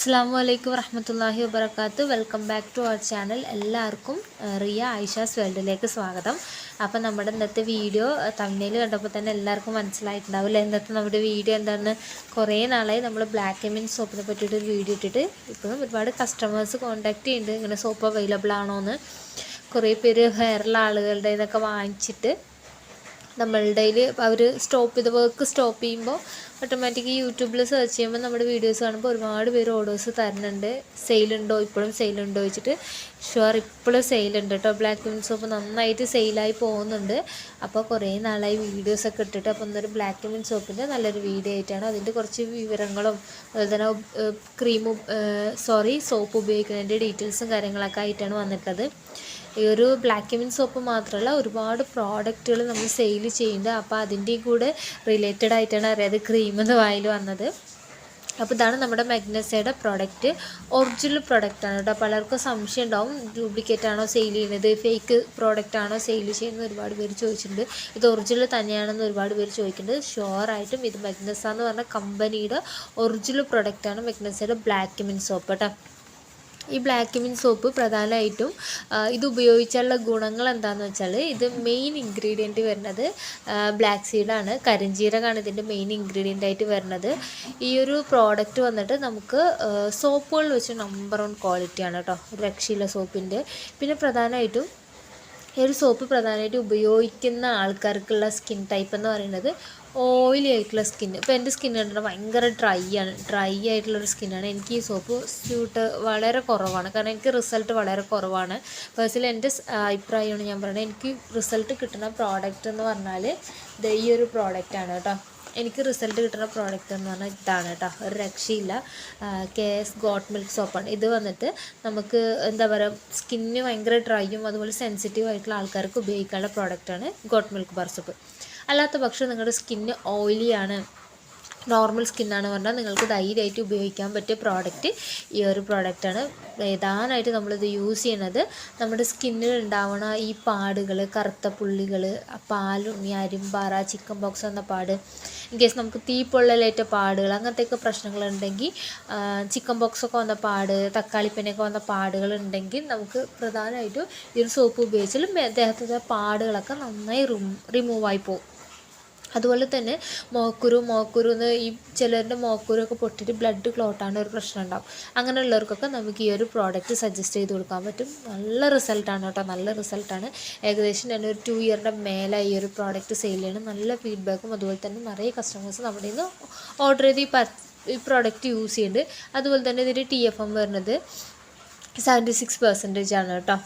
അസ്സാം വലൈക്കും വറഹമത്തല്ലാഹി വബർക്കാത്തു welcome back to our channel. എല്ലാവർക്കും റിയ ഐഷാസ് വേൾഡിലേക്ക് സ്വാഗതം. അപ്പം നമ്മുടെ ഇന്നത്തെ വീഡിയോ തമിഴിൽ കണ്ടപ്പോൾ തന്നെ എല്ലാവർക്കും മനസ്സിലായിട്ടുണ്ടാവില്ല ഇന്നത്തെ നമ്മുടെ വീഡിയോ എന്താണ്? കുറേ നാളായി നമ്മൾ ബ്ലാക്ക് എമിൻ സോപ്പിനെ പറ്റിയിട്ട് ഒരു വീഡിയോ ഇട്ടിട്ട് ഇപ്പോഴും ഒരുപാട് കസ്റ്റമേഴ്സ് കോൺടാക്ട് ചെയ്യുന്നുണ്ട് ഇങ്ങനെ സോപ്പ് അവൈലബിൾ ആണോ എന്ന് കുറേ പേര് ഹെയറുള്ള ആളുകളുടെ ഇതൊക്കെ വാങ്ങിച്ചിട്ട് നമ്മളുടെ അവർ സ്റ്റോപ്പ് ചെയ്ത് വർക്ക് സ്റ്റോപ്പ് ചെയ്യുമ്പോൾ ഓട്ടോമാറ്റിക് യൂട്യൂബിൽ സെർച്ച് ചെയ്യുമ്പോൾ നമ്മുടെ വീഡിയോസ് കാണുമ്പോൾ ഒരുപാട് പേര് ഓർഡേഴ്സ് തരുന്നുണ്ട്. സെയിലുണ്ടോ ഇപ്പോഴും സെയിലുണ്ടോ വെച്ചിട്ട് ഷുവർ ഇപ്പോഴും സെയിലുണ്ട് കേട്ടോ ബ്ലാക്ക് വിൻ സോപ്പ് നന്നായിട്ട് സെയിലായി പോകുന്നുണ്ട്. അപ്പോൾ കുറേ നാളായി വീഡിയോസൊക്കെ ഇട്ടിട്ട് അപ്പോൾ ഇന്നൊരു ബ്ലാക്ക് വിൻ സോപ്പിന്റെ നല്ലൊരു വീഡിയോ ആയിട്ടാണ് അതിന്റെ കുറച്ച് വിവരങ്ങളും അതുപോലെ തന്നെ ക്രീമും സോറി സോപ്പ് ഉപയോഗിക്കുന്നതിന്റെ ഡീറ്റെയിൽസും കാര്യങ്ങളൊക്കെ ആയിട്ടാണ് വന്നിട്ടുള്ളത് ഈ ഒരു ബ്ലാക്ക് മിൻ സോപ്പ് മാത്രമല്ല ഒരുപാട് പ്രോഡക്റ്റുകൾ നമ്മൾ സെയിൽ ചെയ്യുന്നുണ്ട്. അപ്പോൾ അതിന്റെ കൂടെ റിലേറ്റഡ് ആയിട്ടാണ് അറിയാതെ ക്രീം എന്ന് വായിൽ വന്നത്. അപ്പോൾ ഇതാണ് നമ്മുടെ മെഗ്നസയുടെ പ്രോഡക്റ്റ് ഒറിജിനൽ പ്രോഡക്റ്റ് ആണ് കേട്ടോ. പലർക്കും സംശയം ഉണ്ടാവും ഡ്യൂപ്ലിക്കേറ്റ് ആണോ സെയിൽ ചെയ്യുന്നത് ഫേക്ക് പ്രോഡക്റ്റ് ആണോ സെയിൽ ചെയ്യുന്നത് ഒരുപാട് പേര് ചോദിച്ചിട്ടുണ്ട്. ഇത് ഒറിജിനൽ തന്നെയാണെന്ന് ഒരുപാട് പേര് ചോദിക്കുന്നുണ്ട്. ഷുവറായിട്ടും ഇത് മെഗ്നസ എന്ന് പറഞ്ഞ കമ്പനിയുടെ ഒറിജിനൽ ആണ് മെഗ്നസയുടെ ബ്ലാക്ക് മിൻ സോപ്പ് കേട്ടോ. ഈ ബ്ലാക്ക് മിൻ സോപ്പ് പ്രധാനമായിട്ടും ഇത് ഉപയോഗിച്ചുള്ള ഗുണങ്ങൾ എന്താണെന്ന് വെച്ചാൽ ഇത് മെയിൻ ഇൻഗ്രീഡിയന്റ് വരുന്നത് ബ്ലാക്ക് സീഡാണ് കരിഞ്ജീരകമാണ് ഇതിന്റെ മെയിൻ ഇൻഗ്രീഡിയന്റ് ആയിട്ട് വരുന്നത്. ഈ ഒരു പ്രോഡക്റ്റ് വന്നിട്ട് നമുക്ക് സോപ്പുകൾ വെച്ച് നമ്പർ വൺ ക്വാളിറ്റിയാണ് കേട്ടോ രക്ഷയില്ല സോപ്പിന്റെ പിന്നെ പ്രധാനമായിട്ടും ഈ ഒരു സോപ്പ് പ്രധാനമായിട്ടും ഉപയോഗിക്കുന്ന ആൾക്കാർക്കുള്ള സ്കിൻ ടൈപ്പ് എന്ന് പറയുന്നത് ഓയിലി ആയിട്ടുള്ള സ്കിൻ. ഇപ്പോൾ എന്റെ സ്കിൻ കണ്ടിട്ട് ഭയങ്കര ഡ്രൈ ആണ്. ഡ്രൈ ആയിട്ടുള്ളൊരു സ്കിന്നാണ് എനിക്ക് ഈ സോപ്പ് സ്യൂട്ട് വളരെ കുറവാണ്. കാരണം എനിക്ക് റിസൾട്ട് വളരെ കുറവാണ്. പേഴ്സണലി എന്റെ അഭിപ്രായമാണ് ഞാൻ പറയുന്നത് എനിക്ക് റിസൾട്ട് കിട്ടുന്ന പ്രോഡക്റ്റ് എന്ന് പറഞ്ഞാൽ ഈ ഒരു പ്രോഡക്റ്റാണ് കേട്ടോ. എനിക്ക് റിസൾട്ട് കിട്ടുന്ന പ്രോഡക്റ്റ് എന്ന് പറഞ്ഞാൽ ഇതാണ് കേട്ടോ. ഒരു രക്ഷയില്ല. കെ എസ് ഗോട്ട് മിൽക്ക് സോപ്പാണ് ഇത് വന്നിട്ട് നമുക്ക് എന്താ പറയുക സ്കിന്നിന് ഭയങ്കര ഡ്രൈയും അതുപോലെ സെൻസിറ്റീവ് ആയിട്ടുള്ള ആൾക്കാർക്ക് ഉപയോഗിക്കാനുള്ള പ്രോഡക്റ്റാണ് ഗോട്ട് മിൽക്ക് ബാർ സോപ്പ്. അല്ലാത്ത പക്ഷം നിങ്ങളുടെ സ്കിന്ന് ഓയിലിയാണ് നോർമൽ സ്കിന്നാണ് പറഞ്ഞാൽ നിങ്ങൾക്ക് ധൈര്യമായിട്ട് ഉപയോഗിക്കാൻ പറ്റിയ പ്രോഡക്റ്റ് ഈ ഒരു പ്രോഡക്റ്റാണ് പ്രധാനമായിട്ട് നമ്മളിത് യൂസ് ചെയ്യണത് നമ്മുടെ സ്കിന്നിൽ ഉണ്ടാവണ ഈ പാടുകൾ കറുത്ത പുള്ളികൾ പാലും ഈ അരിമ്പാറ ചിക്കൻ ബോക്സ് എന്ന പാട്. ഇൻ കേസ് നമുക്ക് തീപ്പൊള്ളലേറ്റ പാടുകൾ അങ്ങനത്തെയൊക്കെ പ്രശ്നങ്ങളുണ്ടെങ്കിൽ ചിക്കൻ ബോക്സ് വന്ന പാട് തക്കാളിപ്പനൊക്കെ വന്ന പാടുകൾ ഉണ്ടെങ്കിൽ നമുക്ക് പ്രധാനമായിട്ടും ഈ ഒരു സോപ്പ് ഉപയോഗിച്ചാലും ദേഹത്തെ പാടുകളൊക്കെ നന്നായി റിമൂവായി പോകും. അതുപോലെ തന്നെ മോക്കുരു മോക്കുരു എന്ന് ഈ ചിലരുടെ മോക്കുരു ഒക്കെ പൊട്ടിയിട്ട് ബ്ലഡ് ക്ലോട്ടാണ് ഒരു പ്രശ്നം ഉണ്ടാവും. അങ്ങനെയുള്ളവർക്കൊക്കെ നമുക്ക് ഈ ഒരു പ്രോഡക്റ്റ് സജസ്റ്റ് ചെയ്ത് കൊടുക്കാൻ പറ്റും. നല്ല റിസൾട്ടാണ് കേട്ടോ നല്ല റിസൾട്ടാണ് ഏകദേശം ഞാൻ ഒരു ടു ഇയറിന്റെ മേലെ ഈ ഒരു പ്രോഡക്റ്റ് സെയിൽ ചെയ്യണം. നല്ല ഫീഡ്ബാക്കും അതുപോലെ തന്നെ നിറയെ കസ്റ്റമേഴ്സ് നമ്മുടെ നിന്ന് ഓർഡർ ചെയ്ത് ഈ ഈ പ്രോഡക്റ്റ് യൂസ് ചെയ്യുന്നുണ്ട് അതുപോലെ തന്നെ ഇതിന്റെ ടി എഫ് എം വരുന്നത്. സെവന്റി സിക്സ് പെർസെന്റേജ് ആണ് കേട്ടോ.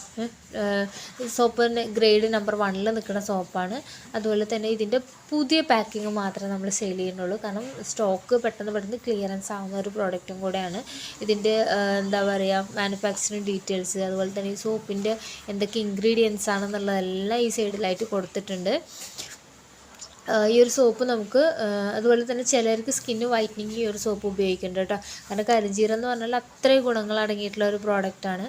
സോപ്പ് ഗ്രേഡ് നമ്പർ വണ്ണിൽ നിൽക്കുന്ന സോപ്പാണ്. അതുപോലെ തന്നെ ഇതിന്റെ പുതിയ പാക്കിങ് മാത്രമേ നമ്മൾ സെയിൽ ചെയ്യുന്നുള്ളൂ. കാരണം സ്റ്റോക്ക് പെട്ടെന്ന് പെട്ടെന്ന് ക്ലിയറൻസ് ആവുന്ന ഒരു പ്രോഡക്റ്റും കൂടെയാണ്. ഇതിന്റെ എന്താ പറയുക മാനുഫാക്ചറിങ് ഡീറ്റെയിൽസ് അതുപോലെ തന്നെ ഈ സോപ്പിന്റെ എന്തൊക്കെ ഇൻഗ്രീഡിയൻസ് ആണെന്നുള്ളതെല്ലാം ഈ സൈഡിലായിട്ട് കൊടുത്തിട്ടുണ്ട്. ഈ ഒരു സോപ്പ് നമുക്ക് അതുപോലെ തന്നെ ചിലർക്ക് സ്കിന്ന് വൈറ്റനിങ് ഈ ഒരു സോപ്പ് ഉപയോഗിക്കുന്നുണ്ട് കേട്ടോ. കാരണം കരിഞ്ചീരം എന്ന് പറഞ്ഞാൽ അത്രയും ഗുണങ്ങൾ അടങ്ങിയിട്ടുള്ള ഒരു പ്രോഡക്റ്റാണ്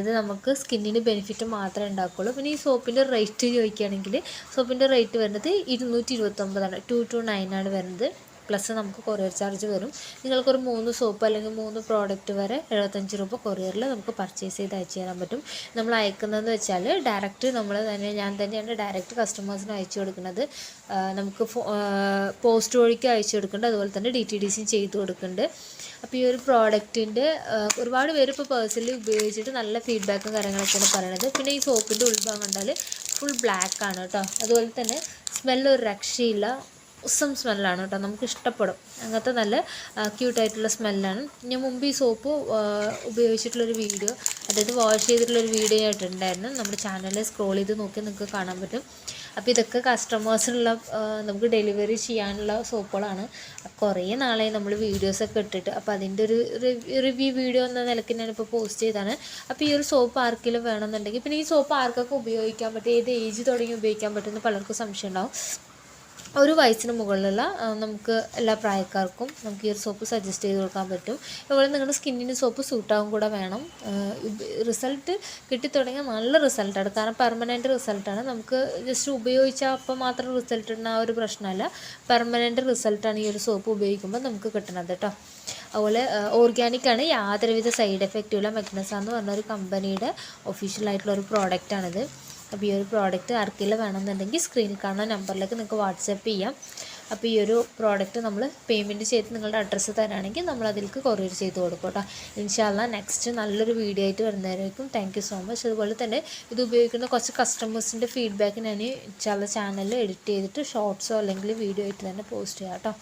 ഇത് നമുക്ക് സ്കിന്നിന് ബെനിഫിറ്റ് മാത്രമേ ഉണ്ടാക്കുള്ളൂ. പിന്നെ ഈ സോപ്പിന്റെ റേറ്റ് ചോദിക്കുകയാണെങ്കിൽ സോപ്പിന്റെ റേറ്റ് വരുന്നത് ഇരുന്നൂറ്റി ഇരുപത്തൊമ്പതാണ് ടു ടു നയനാണ് വരുന്നത്. പ്ലസ് നമുക്ക് കൊറിയർ ചാർജ് വരും. നിങ്ങൾക്കൊരു മൂന്ന് സോപ്പ് അല്ലെങ്കിൽ മൂന്ന് പ്രോഡക്റ്റ് വരെ എഴുപത്തഞ്ച് രൂപ കൊറിയറിൽ നമുക്ക് പർച്ചേസ് ചെയ്ത് അയച്ചു തരാൻ പറ്റും. നമ്മൾ അയക്കുന്നതെന്ന് വെച്ചാൽ ഡയറക്റ്റ് നമ്മൾ തന്നെ ഞാൻ തന്നെയാണ് ഡയറക്റ്റ് കസ്റ്റമേഴ്സിന് അയച്ചു കൊടുക്കുന്നത്. നമുക്ക് പോസ്റ്റ് വഴിക്ക് അയച്ചു കൊടുക്കുന്നുണ്ട്. അതുപോലെ തന്നെ ഡി ടി ഡി സിയും ചെയ്ത് കൊടുക്കുന്നുണ്ട്. അപ്പോൾ ഈ ഒരു പ്രോഡക്റ്റിന്റെ ഒരുപാട് പേര് ഇപ്പോൾ പേഴ്സണലി ഉപയോഗിച്ചിട്ട് നല്ല ഫീഡ്ബാക്കും കാര്യങ്ങളൊക്കെയാണ് പറയണത്. പിന്നെ ഈ സോപ്പിന്റെ ഉത്ഭവം കണ്ടാൽ ഫുൾ ബ്ലാക്ക് ആണ് കേട്ടോ. അതുപോലെ തന്നെ സ്മെല്ലൊരു രക്ഷയില്ല. ഉസം സ്മെല്ലാണ് കേട്ടോ. നമുക്ക് ഇഷ്ടപ്പെടും അങ്ങനത്തെ നല്ല ക്യൂട്ടായിട്ടുള്ള സ്മെല്ലാണ്. ഞാൻ മുമ്പ് ഈ സോപ്പ് ഉപയോഗിച്ചിട്ടുള്ളൊരു വീഡിയോ അതായത് വാഷ് ചെയ്തിട്ടുള്ളൊരു വീഡിയോ ആയിട്ടുണ്ടായിരുന്നു. നമ്മുടെ ചാനലിൽ സ്ക്രോൾ ചെയ്ത് നോക്കി നിങ്ങൾക്ക് കാണാൻ പറ്റും. അപ്പോൾ ഇതൊക്കെ കസ്റ്റമേഴ്സിനുള്ള നമുക്ക് ഡെലിവറി ചെയ്യാനുള്ള സോപ്പുകളാണ് കുറേ നാളായി നമ്മൾ വീഡിയോസൊക്കെ ഇട്ടിട്ട്. അപ്പോൾ അതിന്റെ ഒരു റിവ്യൂ വീഡിയോ എന്ന നിലയ്ക്ക് ഞാനിപ്പോൾ പോസ്റ്റ് ചെയ്താണ് അപ്പോൾ ഈ ഒരു സോപ്പ് ആർക്കെങ്കിലും വേണമെന്നുണ്ടെങ്കിൽ പിന്നെ ഈ സോപ്പ് ആർക്കൊക്കെ ഉപയോഗിക്കാൻ പറ്റും ഏത് ഏജ് തുടങ്ങി ഉപയോഗിക്കാൻ പറ്റുമെന്ന് പലർക്കും സംശയം ഉണ്ടാവും. ഒരു വയസ്സിന് മുകളിലുള്ള നമുക്ക് എല്ലാ പ്രായക്കാർക്കും നമുക്ക് ഈ ഒരു സോപ്പ് സജസ്റ്റ് ചെയ്ത് കൊടുക്കാൻ പറ്റും. അതുപോലെ നിങ്ങളുടെ സ്കിന്നിന് സോപ്പ് സൂട്ടാവും കൂടെ വേണം. റിസൾട്ട് കിട്ടിത്തുടങ്ങിയാൽ നല്ല റിസൾട്ടാണ്. കാരണം പെർമനന്റ് റിസൾട്ടാണ്. നമുക്ക് ജസ്റ്റ് ഉപയോഗിച്ചാൽ അപ്പം മാത്രം റിസൾട്ട് ഉണ്ടാ ഒരു പ്രശ്നമല്ല. പെർമനന്റ് റിസൾട്ടാണ് ഈ ഒരു സോപ്പ് ഉപയോഗിക്കുമ്പോൾ നമുക്ക് കിട്ടണത് കേട്ടോ. അതുപോലെ ഓർഗാനിക് ആണ്. യാതൊരുവിധ സൈഡ് എഫക്റ്റും ഇല്ല എന്ന് പറഞ്ഞ ഒരു കമ്പനിയുടെ ഒഫീഷ്യൽ ആയിട്ടുള്ള ഒരു പ്രോഡക്റ്റാണിത് അപ്പോൾ ഈ ഒരു പ്രോഡക്റ്റ് ആർക്കെങ്കിലും വേണമെന്നുണ്ടെങ്കിൽ സ്ക്രീനിൽ കാണുന്ന നമ്പറിലേക്ക് നിങ്ങൾക്ക് വാട്സപ്പ് ചെയ്യാം. അപ്പോൾ ഈ ഒരു പ്രോഡക്റ്റ് നമ്മൾ പേയ്മെന്റ് ചെയ്ത് നിങ്ങളുടെ അഡ്രസ്സ് തരാണെങ്കിൽ നമ്മൾ അതിലേക്ക് കൊറിയർ ചെയ്ത് കൊടുക്കും കേട്ടോ. ഇൻഷാല്ല നെക്സ്റ്റ് നല്ലൊരു വീഡിയോ ആയിട്ട് വരുന്നതായിരിക്കും താങ്ക് സോ മച്ച് അതുപോലെ തന്നെ ഇത് ഉപയോഗിക്കുന്ന കുറച്ച് കസ്റ്റമേഴ്സിന്റെ ഫീഡ്ബാക്ക് ഞാൻ ഇൻഷാല്ല ചാനലിൽ എഡിറ്റ് ചെയ്തിട്ട് ഷോർട്സോ അല്ലെങ്കിൽ വീഡിയോ ആയിട്ട് തന്നെ പോസ്റ്റ് ചെയ്യാം കേട്ടോ.